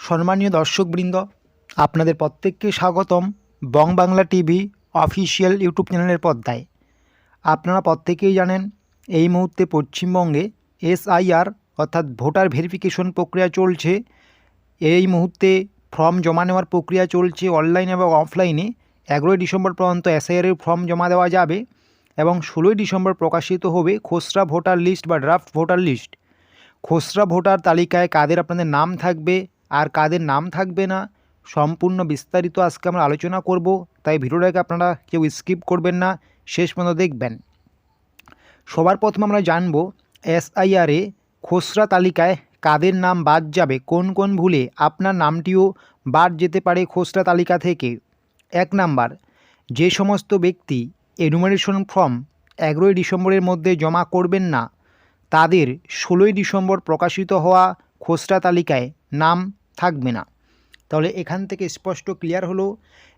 সম্মানীয় দর্শকবৃন্দ, আপনাদের প্রত্যেককে স্বাগতম Bong Bangla TV official YouTube চ্যানেলের পর্দায়। আপনারা প্রত্যেকেই জানেন, এই মুহূর্তে পশ্চিমবঙ্গে এসআইআর অর্থাৎ ভোটার ভেরিফিকেশন প্রক্রিয়া চলছে। এই মুহূর্তে ফর্ম জমা নেওয়ার প্রক্রিয়া চলছে অনলাইন এবং অফলাইনে। এগারোই ডিসেম্বর পর্যন্ত এসআইআরের ফর্ম জমা দেওয়া যাবে এবং ষোলোই ডিসেম্বর প্রকাশিত হবে খসড়া ভোটার লিস্ট বা ড্রাফট ভোটার লিস্ট। খসড়া ভোটার তালিকায় কাদের আপনাদের নাম থাকবে আর কাদের নাম থাকবে না, সম্পূর্ণ বিস্তারিত আজকে আমরা আলোচনা করব, তাই ভিডিওটাকে আপনারা কেউ স্কিপ করবেন না, শেষ পর্যন্ত দেখবেন। সবার প্রথমে আমরা জানব, এসআইআরে খসড়া তালিকায় কাদের নাম বাদ যাবে, কোন কোন ভুলে আপনার নামটিও বাদ যেতে পারে খসড়া তালিকা থেকে। এক নাম্বার, যে সমস্ত ব্যক্তি এনুমারেশন ফর্ম এগারোই ডিসেম্বরের মধ্যে জমা করবেন না, তাদের ষোলোই ডিসেম্বর প্রকাশিত হওয়া খসড়া তালিকায় নাম থাকবে না। তাহলে এখান থেকে স্পষ্ট ক্লিয়ার হলো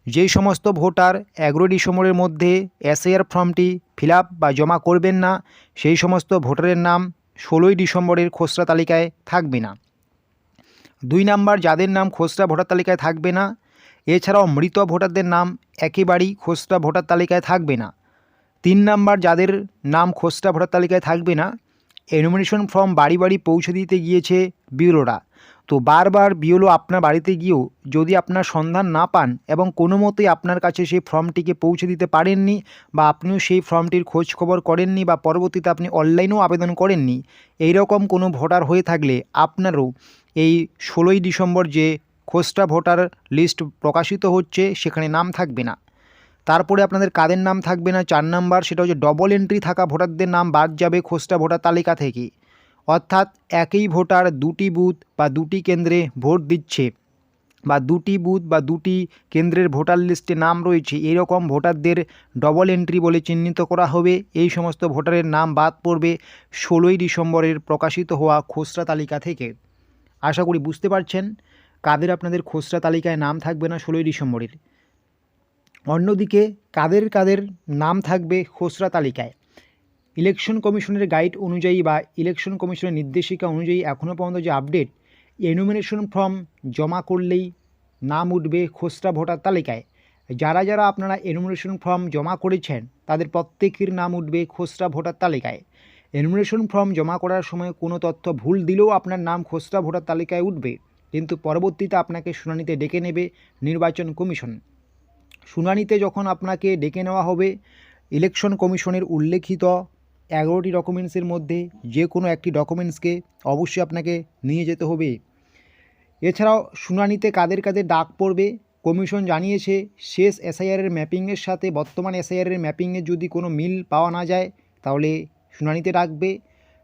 যেই সমস্ত ভোটার এগারো ডিসেম্বরের মধ্যে এসআইআর ফর্মটি ফিল বা জমা করবেন না, সেই সমস্ত ভোটারের নাম ষোলোই ডিসেম্বরের খসড়া তালিকায় থাকবে না। দুই নাম্বার, যাদের নাম খসড়া ভোটার তালিকায় থাকবে না, এছাড়াও মৃত ভোটারদের নাম একেবারেই খসড়া ভোটার তালিকায় থাকবে না। তিন নাম্বার, যাদের নাম খসড়া ভোটার তালিকায় থাকবে না এনুমিনেশন ফর্ম বাড়ি বাড়ি পৌঁছে দিতে গিয়েছে বিওলোরা তো বারবার বিওলো আপনার বাড়িতে গিয়েও যদি আপনার সন্ধান না পান এবং কোনো মতেই আপনার কাছে সেই ফর্মটিকে পৌঁছে দিতে পারেননি বা আপনিও সেই ফর্মটির খোঁজ খবর করেননি বা পরবর্তীতে আপনি অনলাইনেও আবেদন করেননি এই রকম কোনো ভোটার হয়ে থাকলে আপনারও এই ষোলোই ডিসেম্বর যে খসড়া ভোটার লিস্ট প্রকাশিত হচ্ছে সেখানে নাম থাকবে না। তারপরে আপনাদের কাদের নাম থাকবে না, চার নাম্বার সেটা হচ্ছে ডবল এন্ট্রি থাকা ভোটারদের নাম বাদ যাবে খসড়া ভোটার তালিকা থেকে। অর্থাৎ একই ভোটার দুটি বুথ বা দুটি কেন্দ্রে ভোট দিচ্ছে বা দুটি বুথ বা দুটি কেন্দ্রের ভোটার লিস্টে নাম রয়েছে, এরকম ভোটারদের ডবল এন্ট্রি বলে চিহ্নিত করা হবে। এই সমস্ত ভোটারের নাম বাদ পড়বে ষোলোই ডিসেম্বরের প্রকাশিত হওয়া খসড়া তালিকা থেকে। আশা করি বুঝতে পারছেন কাদের আপনাদের খসড়া তালিকায় নাম থাকবে না ষোলোই ডিসেম্বরের। অন্যদিকে কাদের কাদের নাম থাকবে খসড়া তালিকায়? ইলেকশন কমিশনের গাইড অনুযায়ী বা ইলেকশন কমিশনের নির্দেশিকা অনুযায়ী এখনও পর্যন্ত যে আপডেট এনুমিনেশন ফর্ম জমা করলেই নাম উঠবে খসড়া ভোটার তালিকায়। যারা যারা আপনারা এনুমিনেশন ফর্ম জমা করেছেন, তাদের প্রত্যেকের নাম উঠবে খসড়া ভোটার তালিকায়। এনুমিনেশন ফর্ম জমা করার সময় কোনো তথ্য ভুল দিলেও আপনার নাম খসড়া ভোটার তালিকায় উঠবে, কিন্তু পরবর্তীতে আপনাকে শুনানিতে ডেকে নেবে নির্বাচন কমিশন। শুনানিতে যখন আপনাকে ডেকে নেওয়া হবে, ইলেকশন কমিশনের উল্লেখিত এগারোটি ডকুমেন্টসের মধ্যে যে কোনো একটি ডকুমেন্টসকে অবশ্যই আপনাকে নিয়ে যেতে হবে। এছাড়াও শুনানিতে কাদের কাদের ডাক পড়বে, কমিশন জানিয়েছে শেষ এসআইআরের ম্যাপিংয়ের সাথে বর্তমান এসআইআরের ম্যাপিংয়ের যদি কোনো মিল পাওয়া না যায়, তাহলে শুনানিতে ডাকবে।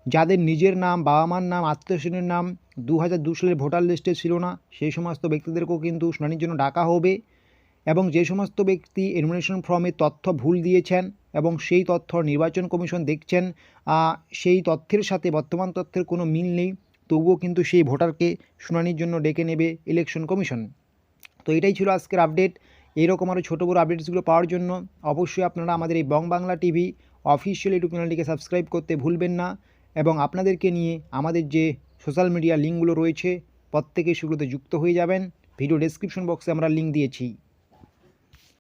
যাদের নিজের নাম, বাবা মার নাম আত্মীয়স্বজনের নাম দু হাজার দু সালের ভোটার লিস্টে ছিল না, সেই সমস্ত ব্যক্তিদেরকেও কিন্তু শুনানির জন্য ডাকা হবে। এবং যে সমস্ত ব্যক্তি এনুমিনেশন ফর্মে তথ্য ভুল দিয়েছেন এবং সেই তথ্য নির্বাচন কমিশন দেখছেন সেই তথ্যের সাথে বর্তমান তথ্যের কোনো মিল নেই, তবুও কিন্তু সেই ভোটারকে শুনানির জন্য ডেকে নেবে ইলেকশন কমিশন। তো এটাই ছিল আজকের আপডেট। এরকম আরও ছোটো বড়ো আপডেটসগুলো পাওয়ার জন্য অবশ্যই আপনারা আমাদের এই Bong Bangla TV official YouTube চ্যানেলটিকে সাবস্ক্রাইব করতে ভুলবেন না এবং আপনাদেরকে নিয়ে আমাদের যে সোশ্যাল মিডিয়া লিঙ্কগুলো রয়েছে প্রত্যেকে সেগুলোতে যুক্ত হয়ে যাবেন। ভিডিও ডেসক্রিপশন বক্সে আমরা লিঙ্ক দিয়েছি।